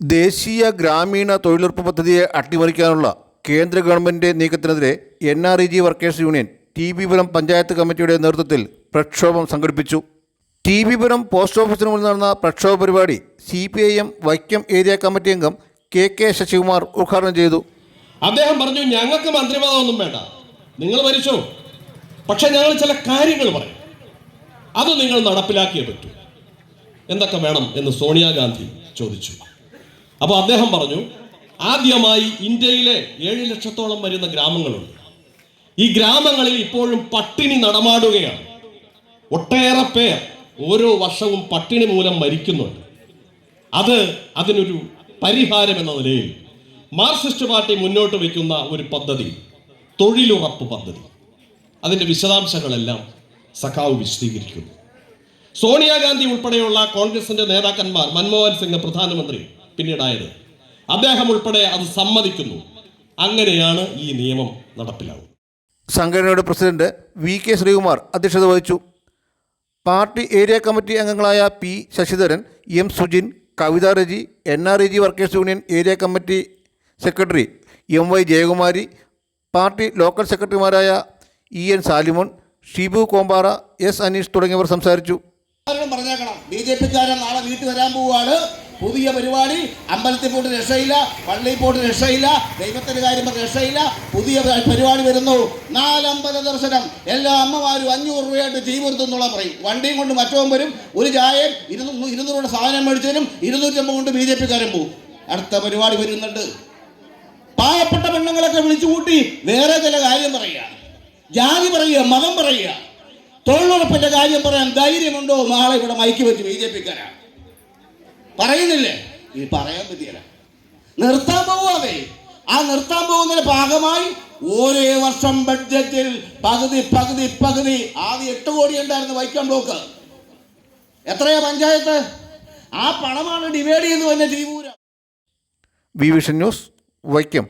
ദേശീയ ഗ്രാമീണ തൊഴിലുറപ്പ് പദ്ധതിയെ അട്ടിമറിക്കാനുള്ള കേന്ദ്ര ഗവൺമെന്റ് നീക്കത്തിനെതിരെ N R E G workers union T B Puram panchayat കമ്മിറ്റിയുടെ നേതൃത്വത്തിൽ പ്രക്ഷോഭം സംഘടിപ്പിച്ചു. ടി ബി പുരം പോസ്റ്റ് ഓഫീസിന് മുന്നിൽ നടന്ന പ്രക്ഷോഭ പരിപാടി C P I M Vaikom area committee അംഗം കെ കെ ശശികുമാർ ഉദ്ഘാടനം ചെയ്തു. അദ്ദേഹം പറഞ്ഞു ഞങ്ങൾക്ക് മന്ത്രിപദമൊന്നും വേണ്ട. നിങ്ങൾ ഭരിച്ചോ പക്ഷെ ഞങ്ങൾ ചില കാര്യങ്ങൾ പറയും. അത് നിങ്ങൾ നടപ്പിലാക്കിയേ പറ്റൂ. എന്തൊക്കെ വേണം എന്ന് സോണിയാഗാന്ധി ചോദിച്ചു. അപ്പോൾ അദ്ദേഹം പറഞ്ഞു ആദ്യമായി ഇന്ത്യയിലെ ഏഴ് ലക്ഷത്തോളം വരുന്ന ഗ്രാമങ്ങളുണ്ട്. ഈ ഗ്രാമങ്ങളിൽ ഇപ്പോഴും പട്ടിണി നടമാടുകയാണ്. ഒട്ടേറെ പേർ ഓരോ വർഷവും പട്ടിണി മൂലം മരിക്കുന്നുണ്ട്. അത് അതിനൊരു പരിഹാരം എന്ന നിലയിൽ മാർക്സിസ്റ്റ് പാർട്ടി മുന്നോട്ട് വയ്ക്കുന്ന ഒരു പദ്ധതി തൊഴിലുറപ്പ് പദ്ധതി. അതിന്റെ വിശദാംശങ്ങളെല്ലാം സഖാവ് വിശദീകരിക്കുന്നു. സോണിയാഗാന്ധി ഉൾപ്പെടെയുള്ള കോൺഗ്രസിന്റെ നേതാക്കന്മാർ മൻമോഹൻ സിംഗ് പ്രധാനമന്ത്രി പിന്നീടായത് അദ്ദേഹം ഉൾപ്പെടെ അത് സമ്മതിക്കുന്നു. അങ്ങനെയാണ് ഈ നിയമം നടപ്പിലാവുന്നത്. സംഘടനയുടെ പ്രസിഡന്റ് വി കെ ശ്രീകുമാർ അധ്യക്ഷത വഹിച്ചു. പാർട്ടി ഏരിയ കമ്മിറ്റി അംഗങ്ങളായ P Sasidharan M Sujin Kavitha Reji N R E G workers union area committee secretary M Y Jayakumari party local സെക്രട്ടറിമാരായ E N Salimon Shibu Kompara S Aneesh തുടങ്ങിയവർ സംസാരിച്ചു. പറഞ്ഞേക്കണം. B J പിക്കാരൻ നാളെ വീട്ടിൽ വരാൻ പോവുകയാണ്. പുതിയ പരിപാടി. അമ്പലത്തിൽ പോയിട്ട് രക്ഷയില്ല. പള്ളിയിൽ പോയിട്ട് രക്ഷയില്ല. ദൈവത്തിന്റെ കാര്യം രക്ഷയില്ല. പുതിയ പരിപാടി വരുന്നു. നാലമ്പല ദർശനം. എല്ലാ അമ്മമാരും അഞ്ഞൂറ് രൂപയായിട്ട് തീ പൊരുത്തുന്നുള്ള പറയും. വണ്ടിയും കൊണ്ട് മറ്റവും വരും. ഒരു ചായയും ഇരുന്നൂറ് ഇരുന്നൂറ് സാധനം മേടിച്ചതിനും ഇരുന്നൂറ്റമ്പത് കൊണ്ട് ബി ജെ പിക്കാരൻ പോകും അടുത്ത പരിപാടി വരുന്നുണ്ട്. പാവപ്പെട്ട പെണ്ണുങ്ങളൊക്കെ വിളിച്ചു കൂട്ടി വേറെ ചില കാര്യം പറയുക. ജാതി പറയുക മതം പറയുക. തൊഴിലുറപ്പിന്റെ കാര്യം പറയാൻ ധൈര്യമുണ്ടോ? നാളെ ഇവിടെ മൈക്ക് വെച്ച് ബി ജെ പിക്കാരാ. പറയുന്നില്ലേ? ഈ പറയാൻ പറ്റിയല്ല. നിർത്താൻ പോവാതെ ആ നിർത്താൻ പോകുന്നതിന്റെ ഭാഗമായി ഓരോ വർഷം ബഡ്ജറ്റിൽ പകുതി പകുതി പകുതി. ആദ്യം എട്ട് കോടി ഉണ്ടായിരുന്നു വൈക്കം ബ്ലോക്ക് എത്രയാ പഞ്ചായത്ത്? ആ പണമാണ് ഡിവൈഡ് ചെയ്ത് തന്നെ തിരുവൂര വി വിഷൻ ന്യൂസ് വൈക്കം